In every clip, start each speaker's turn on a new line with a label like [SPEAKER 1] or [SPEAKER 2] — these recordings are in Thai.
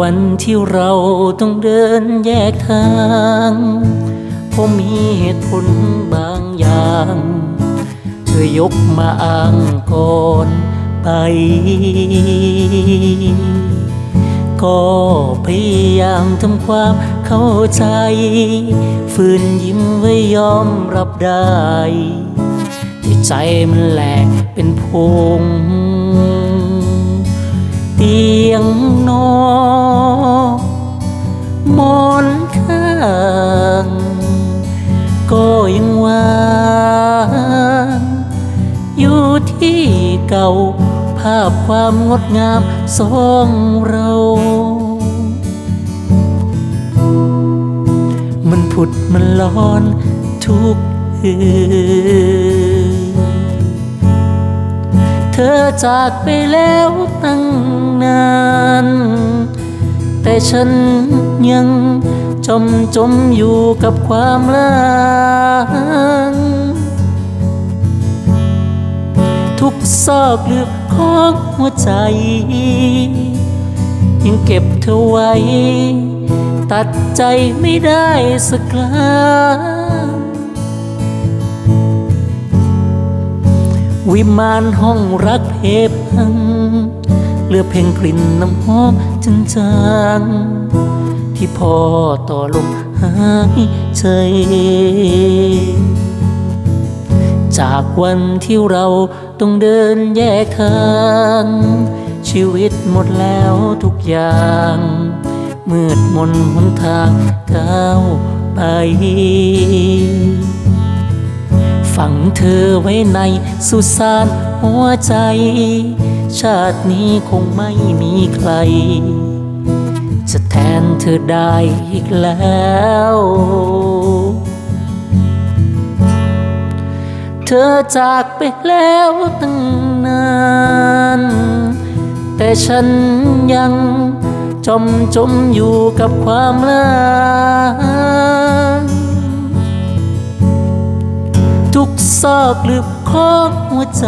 [SPEAKER 1] วันที่เราต้องเดินแยกทางเพราะมีเหตุผลบางอย่าง เธอยกมาอ้างก่อนไป ก็พยายามทำความเข้าใจ ฝืนยิ้มไว้ยอมรับได้ ที่ใจมันแหลกเป็นพงางก็ยังวางอยู่ที่เก่า ภาพความงดงามสองเรา มันผุดมันร้อนทุกคืนเธอจากไปแล้วตั้งนาน แต่ฉันยัง จมจมอยู่กับความลางทุกซอกลึกของหัวใจ ยังเก็บเธอไว้ ตัดใจไม่ได้สักครั้งวิมานห้องรักเพพังเหลือเพียงกลิ่นน้ำหอมจนจางๆ ที่พอต่อลมหายใจจากวันที่เราต้องเดินแยกทาง ชีวิตหมดแล้วทุกอย่าง มืดมนหนทางก้าวไป ฝังเธอไว้ในสุสานหัวใจ ชาตินี้คงไม่มีใคร จะแทนเธอได้อีกแล้ว เธอจากไปแล้วตั้งนาน แต่ฉันยังจมจมอยู่กับความลางทุกซอกลึกของหัวใจ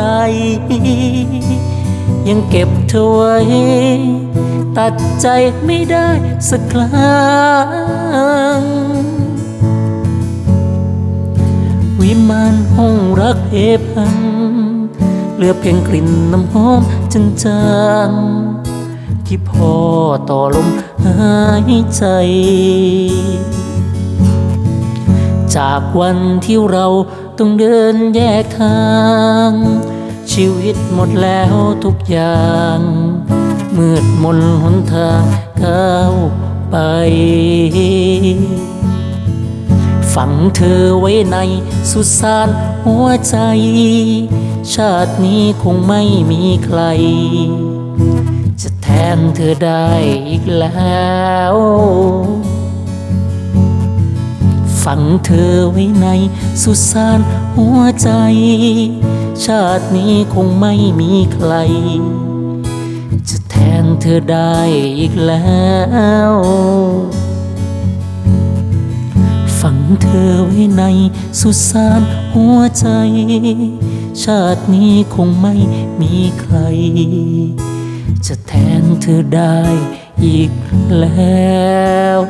[SPEAKER 1] ยังเก็บเธอไว้ ตัดใจไม่ได้สักครั้ง วิมานห้องรักเพพัง เหลือเพียงกลิ่นน้ำหอมจนจางๆที่พอต่อลมหายใจ จากวันที่เราต้องเดินแยกทาง ชีวิตหมดแล้วทุกอย่าง มืดมนหนทางก้าวไป ฝังเธอไว้ในสุสานหัวใจ ชาตินี้คงไม่มีใคร จะแทนเธอได้อีกแล้ว ฝังเธอไว้ในสุสานหัวใจ ชาตินี้คงไม่มีใคร ทนเธอได้อีกแล้ว ฝังเธอไว้ในสุสานหัวใจ ชาตินี้คงไม่มีใคร จะแทนเธอได้อีกแล้ว